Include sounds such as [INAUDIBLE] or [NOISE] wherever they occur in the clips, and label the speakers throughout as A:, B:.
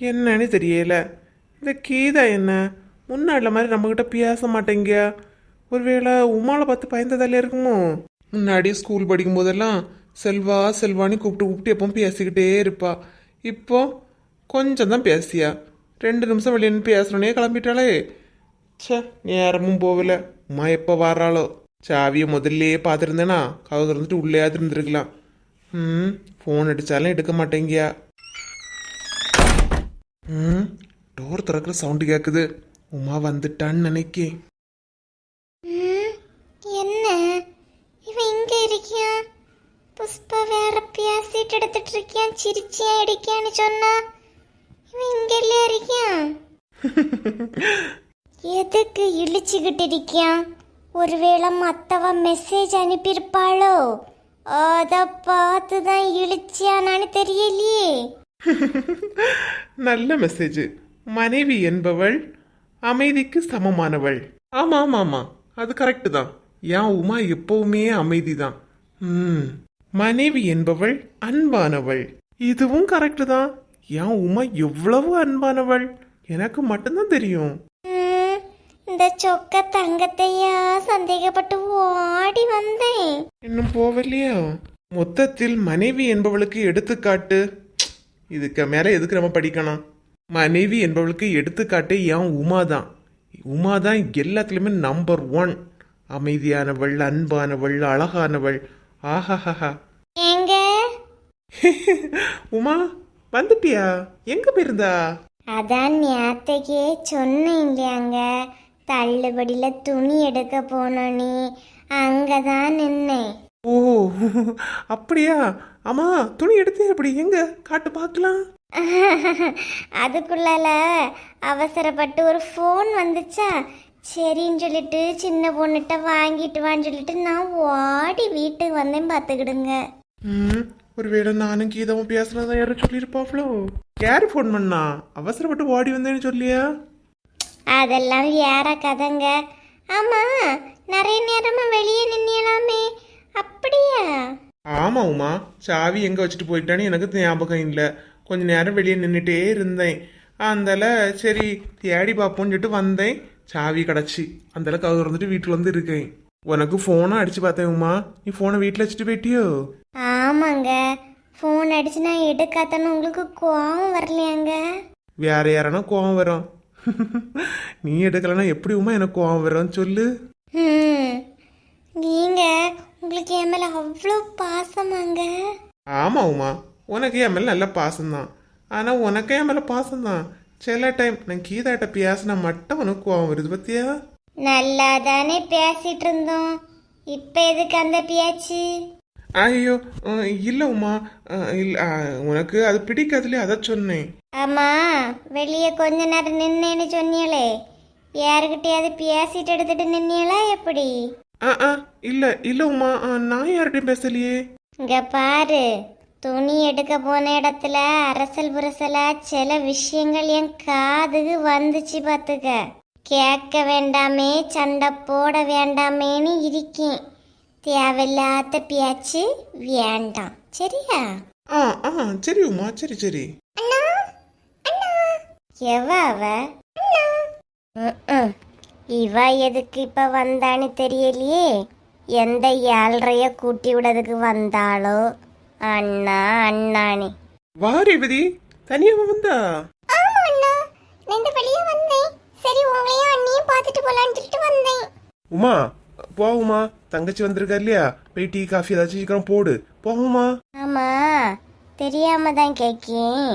A: என்னன்னு தெரியல. இந்த கீதா என்ன? முன்னாடில மாதிரி நம்மக்கிட்ட பேச மாட்டேங்க. ஒருவேளை உமாவை பார்த்து பயந்ததால இருக்குமோ? முன்னாடி ஸ்கூல் படிக்கும் போதெல்லாம் செல்வா செல்வான்னு கூப்பிட்டு கூப்பிட்டு எப்பவும் பேசிக்கிட்டே இருப்பா. இப்போ கொஞ்சம் தான் பேசியா. ரெண்டு நிமிஷம் வெளியே நின்னு பேசுறோன்னே கிளம்பிட்டாளே. ச்சே நேரமும் போகல. உமா எப்போ வர்றாளோ? சாவியை முதல்லையே பார்த்துருந்தேனா கவு திறந்துட்டு உள்ளேயாவது இருந்திருக்கலாம் ம் ஃபோன் அடித்தாலும் எடுக்க மாட்டேங்கியா? டோர் திறக்கிற சவுண்டு கேட்குது உமா வந்துட்டான்னு நினைக்கேன்.
B: ம், என்ன? இவன் இங்க இருக்கியான் புஷ்பா வேற பேசிட்டு எடுத்துட்டு இருக்கியான் சிரிச்சியா அடிக்கான்னு சொன்னா? இவன் இங்க இல்லையா இருக்கியான் [LAUGHS] எதுக்கு இழிச்சுக்கிட்டு இருக்கியான் ஒருவேளை மத்தவ மெசேஜ் அனுப்பியிருப்பாளோ? அத பார்த்து தான் இழிச்சியானான்னு தெரியலையே. [LAUGHS]
A: நல்ல மெசேஜ் மனைவி என்பவள் அமைதிக்கு சமமானவள். ஆமா ஆமா ஆமா. அது கரெக்டு தான். என் உமா எப்பவுமே அமைதி தான் ம். மனைவி என்பவள் அன்பானவள். இதுவும் கரெக்டு தான். என் உமா எவ்வளவு அன்பானவள். எனக்கு மட்டும்தான் தெரியும்.
B: இந்த சொக்க தங்கத்தையா சந்தேகப்பட்டு ஓடி வந்தேன்.
A: இன்னும் போகலையா மொத்தத்தில் மனைவி என்பவளுக்கு எடுத்துக்காட்டு. இதுக்கு மேல எதுக்கு நம்ம படிக்கணும்? மனைவி என்பவளுக்கு எடுத்துக்காட்டு என் உமா தான் உமா தான் எல்லாத்துலேயுமே நம்பர் ஒன் அமைதியானவள் அன்பானவள் அழகானவள். ஆஹாஹா
B: எங்க? [LAUGHS]
A: உமா வந்துட்டியா? எங்க போயிருந்தா?
B: அதான் நேத்தைக்கே சொன்னேன் இல்லையாங்க. தள்ளுபடியில் துணி எடுக்க போனோனே அங்கே தான் நின்னேன்.
A: ஓ [LAUGHS] அப்படியா? அம்மா துணி எடுத்து எப்படி எங்க? காட்டு பார்க்கலாம். [LAUGHS]
B: அதுக்குள்ளால அவசரப்பட்டு ஒரு ஃபோன் வந்துச்சா? சரின்னு சொல்லிட்டு சின்ன பொண்ணுகிட்ட வாங்கிட்டு வான்னு சொல்லிட்டு நான் ஓடி வீட்டுக்கு வந்தேன் பார்த்துக்கிடுங்க.
A: ம் ஒருவேளை நானும் கீதாவும் பேசுறதா யாரும் சொல்லியிருப்பாங்களோ யாரு ஃபோன் பண்ணா? அவசரப்பட்டு ஓடி வந்தேன்னு சொல்லியா?
B: அதெல்லாம் வேற கதைங்க. ஆமா நிறைய நேரமா வெளியே நின்னலாமே அப்படியா?
A: ஆமா உமா. சாவி எங்க வச்சுட்டு போயிட்டான்னு எனக்கு ஞாபகம் இல்லை. கொஞ்ச நேரம் வெளியே நின்றுட்டே இருந்தேன். அந்தால சரி தேடி பார்ப்போம்னு சொல்லிட்டு வந்தேன். சாவி கிடச்சி. அந்தால கவு திறந்துட்டு வீட்டில் வந்து இருக்கேன். உனக்கு ஃபோனை அடிச்சு பார்த்தேன் உமா. நீ ஃபோனை வீட்டில் வச்சுட்டு போயிட்டியோ?
B: ஆமாங்க. ஃபோன் அடிச்சு நான் எடுக்காதன்னு உங்களுக்கு கோவம் வரலையாங்க?
A: வேற யாரானா கோவம் வரும். [LAUGHS] நீ எடுக்கலைன்னா எப்படி உமா எனக்கு கோவம் வரும் சொல்லு
B: ம் நீங்க உங்களுக்கு என் மேல அவ்வளோ பாசமாங்க.
A: ஆமா உமா உனக்கு என் மேல நல்ல பாசம்தான். ஆனா உனக்கு என் மேல பாசம்தான். சில டைம் நான் கீதாட்ட பேசினா மட்டும் உனக்கு கோவம் வருது பத்தியா?
B: நல்லா தானே பேசிட்டு இருந்தோம் இப்போ எதுக்கு அந்த பேச்சு?
A: ஐயோ அஹ், இல்ல உமா அஹ், இல்ல அஹ், உனக்கு அது பிடிக்காதுல அதை சொன்னேன்.
B: ஆமா வெளியே கொஞ்ச நேரம் நின்னேன்னு சொன்னியலே யாருக்கிட்டையாவது பேசிட்டு எடுத்துட்டு நின்னியலா எப்படி?
A: ஆ ஆ இல்ல இல்ல உமா நான் யார்கிட்டயும் பேசலையே.
B: இங்க பாரு துணி எடுக்க போன இடத்துல அரசல் புரசலா சில விஷயங்கள் என் காதுக்கு வந்துச்சு பார்த்துக்க. கேட்க வேண்டாமே சண்டை போட வேண்டாமேன்னு இருக்கேன். தேவையில்லாத பேச்சு வேண்டாம். சரியா?
A: ஆ ஆ சரி உமா சரி சரி.
B: அண்ணா அண்ணா. எவ அவ? ம்ம். இவ எதுக்கு இப்ப வந்தான்னு தெரியலையே. எந்த ஏழ்றைய கூட்டி விடதுக்கு வந்தாளோ? அண்ணா அண்ணானே.
A: வா ரேவதி தனியாவ வந்தா?
B: ஆமா அண்ணா ரெண்டு வெளியே வந்தேன். சரி உங்களையும் அண்ணியும் பார்த்துட்டு போலான்னு சொல்லிட்டு வந்தேன்.
A: உமா போ உமா தங்கச்சி வந்திருக்கா இல்லையா? போய் டீ காஃபி ஏதாச்சும் சீக்கிரம் போடு. போகுமா
B: ஆமா தெரியாம தான் கேக்கேன்.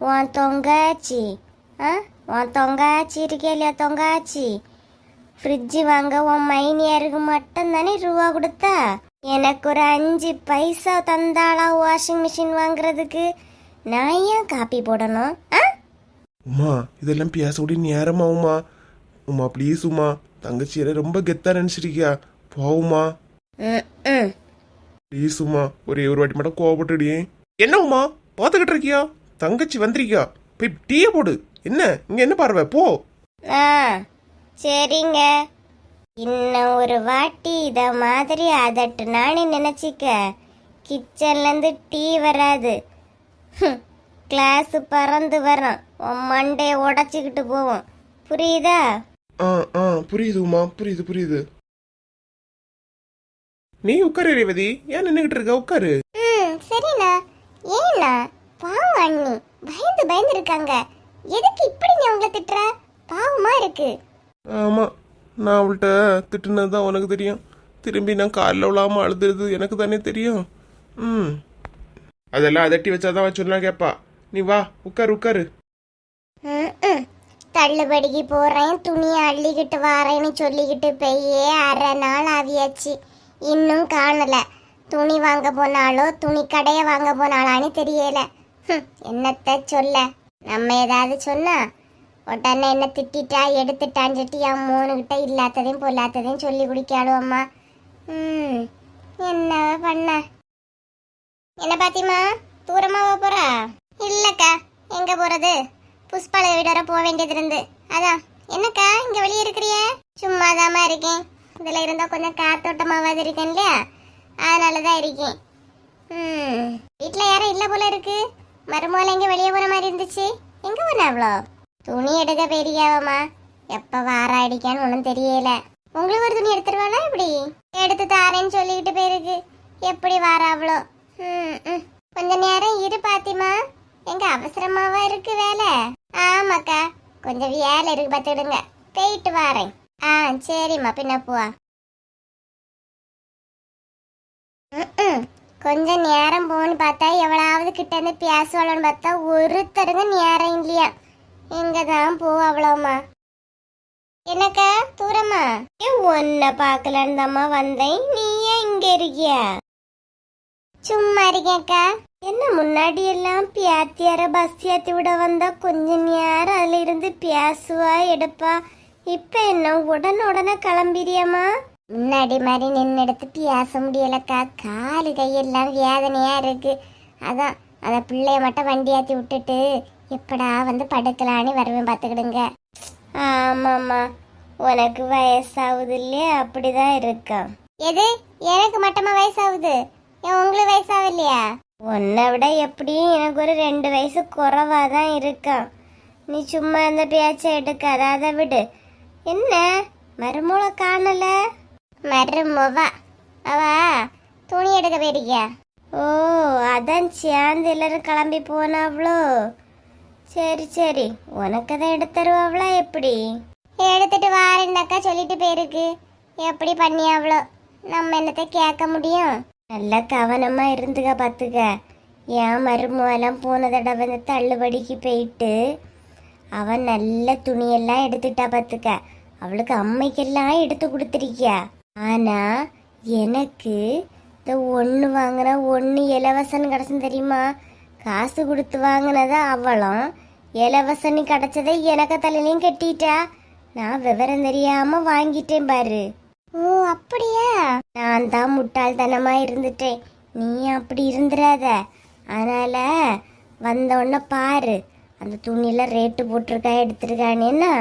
B: உன் தொங்காச்சி ஆ? உன் தொங்காச்சி இருக்கே இல்லையா தொங்காச்சி? ஃப்ரிட்ஜு வாங்க உன் மைனியாருக்கு மட்டும் தானே ரூபா கொடுத்தா? எனக்கு ஒரு அஞ்சு பைசா தந்தாளா வாஷிங் மிஷின் வாங்குறதுக்கு? நான் ஏன் காப்பி போடணும் ஆ?
A: உமா இதெல்லாம் பேசக்கூடிய நேரமா உமா? உமா ப்ளீஸ் உமா. தங்கச்சியை ரொம்ப கெத்தா நினைச்சிருக்கியா? போவுமா.
B: ம் ம்.
A: ப்ளீஸ் உமா. ஒரே ஒரு வாட்டி மட்டும் கோவப்பட்டுடியே என்ன உமா? பார்த்துக்கிட்டு இருக்கியா? தங்கச்சி வந்திருக்கியா? போய் டீயை போடு. என்ன? இங்க என்ன பார்வை? போ.
B: ஆ. சரிங்க. இன்னும் ஒரு வாட்டி இத மாதிரி அதட்டுனான்னு நினச்சிக்க. கிச்சன்லேருந்து டீ வராது. கிளாஸ் பறந்து வரும். உன் மண்டையை உடச்சிக்கிட்டு போவோம். புரியுதா?
A: ஆ ஆ புரியுது உமா புரியுது புரியுது. நீ உட்காரு ரேவதி. ஏன் நின்றுகிட்டு இருக்க? உட்காரு.
B: ம் சரிண்ணா. ஏண்ணா? பாவம் அண்ணி. பயந்து பயந்து இருக்காங்க. எதுக்கு இப்படி நீ அவங்கள திட்டுற? பாவமா இருக்கு.
A: ஆமாம் நான் அவள்கிட்ட திட்டுனது தான் உனக்கு தெரியும். திரும்பி நான் காலில் விழாமல் அழுதுறது எனக்கு தானே தெரியும். ம். அதெல்லாம் அதட்டி வச்சாதான் அவன் கேட்பா கேப்பா. நீ வா உட்காரு உட்காரு.
B: தள்ளுபடிக்கு போறேன் துணியை அள்ளிக்கிட்டு வாரேன்னு சொல்லிக்கிட்டு பெய்யே அரை நாள் ஆவியாச்சு. இன்னும் காணல. துணி வாங்க போனாலோ துணி கடையை வாங்க போனாலான்னு தெரியல. என்னத்த சொல்ல? நம்ம ஏதாவது சொன்னா உடனே என்ன திட்டிட்டா எடுத்துட்டான்னு சொல்லிட்டு என் மூணுகிட்ட இல்லாததையும் பொல்லாததையும் சொல்லி குடிக்காளுவம்மா ம் என்ன பண்ண? என்ன பாத்திமா தூரமா போறா? இல்லக்கா எங்க போறது? புஷ்பாலய வீடு வர போக வேண்டியது இருந்து. அதான் என்னக்கா இங்க வெளியே இருக்கிறிய? சும்மாதாம்மா இருக்கேன். இதுல இருந்தா கொஞ்சம் காத்தோட்டமாவது இருக்கேன் இல்லையா? அதனாலதான் இருக்கேன். ம் வீட்ல யாரும் இல்ல போல இருக்கு. மருமகள் எங்க வெளியே போன மாதிரி இருந்துச்சு? எங்க போன அவ்வளோ? துணி எடுக்க பெரியாவம்மா. எப்ப வார அடிக்கான்னு ஒன்றும் தெரியல. உங்களுக்கு ஒரு துணி எடுத்துருவாளா இப்படி? எடுத்து தாரேன்னு சொல்லிக்கிட்டு போயிருக்கு. எப்படி வார அவ்வளோ ம் ம். கொஞ்ச நேரம் இரு பாத்திமா. எங்க அவசரமாவா இருக்கு வேலை? ஆமாக்கா. கொஞ்சம் வேலை இருக்கு பார்த்துடுங்க போயிட்டு வாரேன். ஆ சரிம்மா. பின்ன போவா. கொஞ்ச நேரம் போன்னு பார்த்தா எவ்வளவு கிட்ட இருந்து பேசுவாளன்னு பார்த்தா ஒருத்தருங்க நேரம் இல்லையா? எங்க தான் போ அவ்வளோமா என்னக்கா தூரமா? ஒன்ன பார்க்கலன்னு தாம்மா வந்தேன். நீ ஏன் இங்க இருக்கியா? சும்மா இருக்கேக்கா என்ன முன்னாடி எல்லாம் பியாத்தியார பஸ் ஏத்தி விட வந்தா கொஞ்ச நேரம் அதுல இருந்து பேசுவா எடுப்பா. இப்ப என்ன உடனே உடனே கிளம்பிறியம்மா? முன்னாடி மாதிரி நின்று எடுத்து பேச முடியலக்கா. காலு கையெல்லாம் வேதனையா இருக்கு. அதான் அதை பிள்ளைய மட்டும் வண்டி ஏற்றி விட்டுட்டு எப்படா வந்து படுக்கலான்னு வருவேன் பார்த்துக்கிடுங்க. ஆமாம்மா உனக்கு வயசாகுது இல்லையா? அப்படிதான் இருக்கும் எது? எனக்கு மட்டுமா வயசாகுது? ஏன் உங்களுக்கு வயசாகலையா உன்னை விட எப்படியும் எனக்கு ஒரு ரெண்டு வயசு குறைவா தான் இருக்கும் நீ சும்மா இந்த பேச்சை எடுக்காத அதை விடு. என்ன? மருமூளை காணல? மருமவா? அவா துணி எடுக்க போயிருக்கியா? ஓ அதான் சேர்ந்து எல்லாரும் கிளம்பி போனாவளோ. சரி சரி. உனக்கு அதை எடுத்துருவாவளா எப்படி? எடுத்துட்டு வாரேன்னாக்கா சொல்லிட்டு போயிருக்கு. எப்படி பண்ணியாவளோ நம்ம என்னத்தை கேட்க முடியும்? நல்லா கவனமா இருந்துக்க பார்த்துக்க என் மருமகெல்லாம் போன தடவை இந்த தள்ளுபடிக்கு போயிட்டு அவன் நல்ல துணியெல்லாம் எடுத்துட்டா பார்த்துக்க அவளுக்கு அம்மைக்கெல்லாம் எடுத்து கொடுத்துருக்கியா? ஆனா எனக்கு இந்த ஒன்று வாங்கினா ஒன்று இலவசன்னு கிடச்சும் தெரியுமா? காசு கொடுத்து வாங்கினதை அவளும்? இலவசன்னு கிடைச்சதை எனக்கு தலையிலையும் கட்டிட்டா? நான் விவரம் தெரியாம வாங்கிட்டேன் பாரு. ஓ அப்படியா? நான் தான் முட்டாள்தனமா இருந்துட்டேன். நீ அப்படி இருந்துடாத அதனால வந்த உடனே பாரு. அந்த துணியில ரேட்டு போட்டிருக்கா எடுத்திருக்கானேன்னா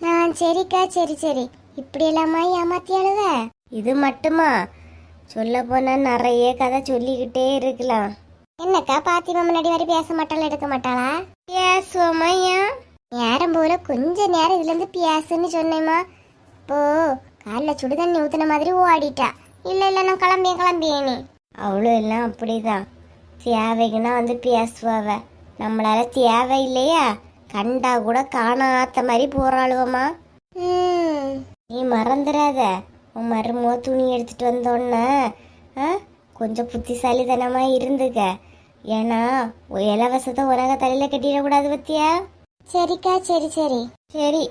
B: நான் சரிக்கா சரி சரி. இப்படி எல்லாமா ஏமாத்தியாளுவ இது மட்டுமா? சொல்ல போனா நிறைய கதை சொல்லிக்கிட்டே இருக்கலாம். என்னக்கா பாத்திமா முன்னாடி வரை பேச மாட்டாளா எடுக்க மாட்டாளா பேசுவோமா ஏன்? நேரம் போல கொஞ்ச நேரம் இதுல இருந்து பேசுன்னு சொன்னேம்மா. இப்போ காலைல சுடு தண்ணி ஊத்துன மாதிரி ஓடிட்டா. இல்ல இல்ல நான் கிளம்பியேன் கிளம்பியேனே அவளும் எல்லாம் அப்படிதான். தேவைக்குன்னா வந்து பேசுவாவ. நம்மளால தேவை இல்லையா கண்டா கூட காணாத்த மாதிரி போறாளுவமா நீ மறந்துடாத. உன் மருமோ துணி எடுத்துட்டு வந்தோன்னே ஆ, கொஞ்சம் புத்திசாலிதனமாக இருந்துக்க. ஏன்னா இலவசத்தை உலக தலையில கட்டிடக்கூடாது பத்தியா? சரிக்கா சரி சரி. சரி.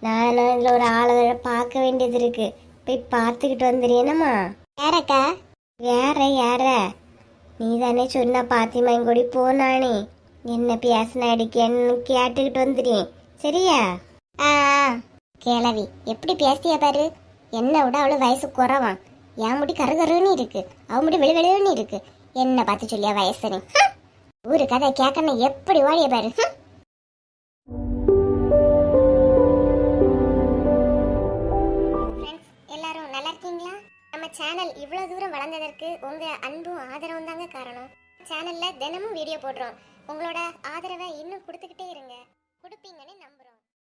B: நான் இதில் ஒரு ஆளை பார்க்க வேண்டியது இருக்கு. போய் பார்த்துக்கிட்டு வந்துடுறேனம்மா யாரக்கா? வேற யார? நீ தானே சொன்ன பாத்திமா கூடி போனானே என்ன பேசின அடிக்கன்னு கேட்டுக்கிட்டு வந்துடுறேன் சரியா? ஆ கிளவி எப்படி பேசிய பாரு? என்ன விட அவளு வயசு குறவான் என் முடி கரு கருன்னு இருக்கு. அவ முடி வெளி வெளின்னு இருக்கு. என்ன பார்த்து சொல்லியா வயசுன்னு? ஒரு கதை கேட்கணும் எப்படி ஓடிய பாரு எல்லாரும் நல்லா இருக்கீங்களா? நம்ம சேனல் இவ்வளோ தூரம் வளர்ந்ததற்கு உங்கள் அன்பும் ஆதரவும் தாங்க காரணம். சேனல்ல தினமும் வீடியோ போடுறோம். உங்களோட ஆதரவை இன்னும் கொடுத்துக்கிட்டே இருங்க. கொடுப்பீங்கன்னு நம்புறோம்.